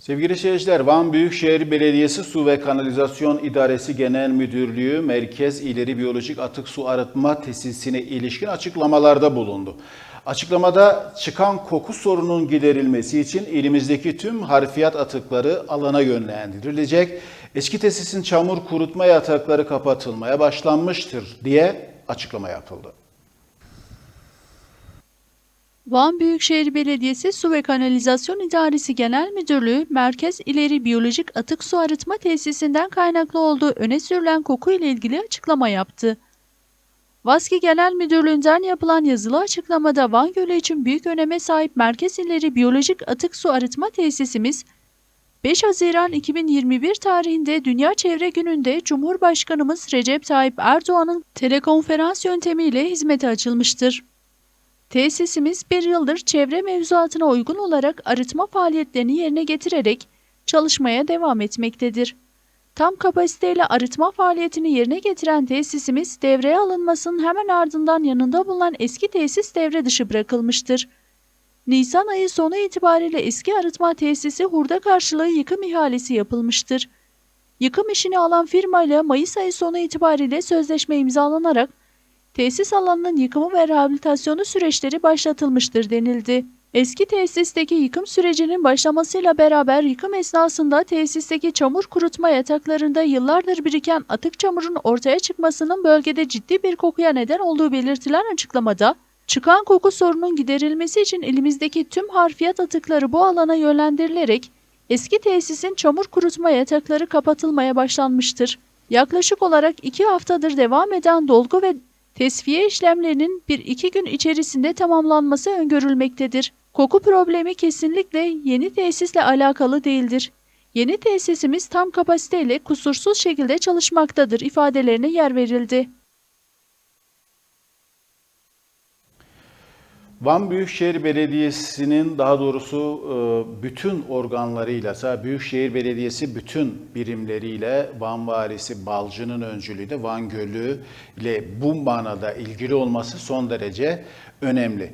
Sevgili seyirciler, Van Büyükşehir Belediyesi Su ve Kanalizasyon İdaresi Genel Müdürlüğü Merkez İleri Biyolojik Atık Su Arıtma Tesisine ilişkin açıklamalarda bulundu. Açıklamada çıkan koku sorunun giderilmesi için ilimizdeki tüm harfiyat atıkları alana yönlendirilecek, eski tesisin çamur kurutma yatakları kapatılmaya başlanmıştır diye açıklama yapıldı. Van Büyükşehir Belediyesi Su ve Kanalizasyon İdaresi Genel Müdürlüğü, Merkez İleri Biyolojik Atık Su Arıtma Tesisinden kaynaklı olduğu öne sürülen koku ile ilgili açıklama yaptı. VASKİ Genel Müdürlüğü'nden yapılan yazılı açıklamada Van Gölü için büyük öneme sahip Merkez İleri Biyolojik Atık Su Arıtma Tesisimiz, 5 Haziran 2021 tarihinde Dünya Çevre Günü'nde Cumhurbaşkanımız Recep Tayyip Erdoğan'ın telekonferans yöntemiyle hizmete açılmıştır. Tesisimiz bir yıldır çevre mevzuatına uygun olarak arıtma faaliyetlerini yerine getirerek çalışmaya devam etmektedir. Tam kapasiteyle arıtma faaliyetini yerine getiren tesisimiz devreye alınmasının hemen ardından yanında bulunan eski tesis devre dışı bırakılmıştır. Nisan ayı sonu itibariyle eski arıtma tesisi hurda karşılığı yıkım ihalesi yapılmıştır. Yıkım işini alan firmayla Mayıs ayı sonu itibariyle sözleşme imzalanarak tesis alanının yıkımı ve rehabilitasyonu süreçleri başlatılmıştır denildi. Eski tesisteki yıkım sürecinin başlamasıyla beraber yıkım esnasında tesisteki çamur kurutma yataklarında yıllardır biriken atık çamurun ortaya çıkmasının bölgede ciddi bir kokuya neden olduğu belirtilen açıklamada, çıkan koku sorunun giderilmesi için elimizdeki tüm harfiyat atıkları bu alana yönlendirilerek eski tesisin çamur kurutma yatakları kapatılmaya başlanmıştır. Yaklaşık olarak iki haftadır devam eden dolgu ve Tesviye işlemlerinin 1-2 gün içerisinde tamamlanması öngörülmektedir. Koku problemi kesinlikle yeni tesisle alakalı değildir. Yeni tesisimiz tam kapasiteyle kusursuz şekilde çalışmaktadır ifadelerine yer verildi. Van Büyükşehir Belediyesi'nin daha doğrusu e, bütün organlarıyla, Büyükşehir Belediyesi bütün birimleriyle Van Valisi Balcı'nın öncülüğünde Van Gölü ile bu manada ilgili olması son derece önemli.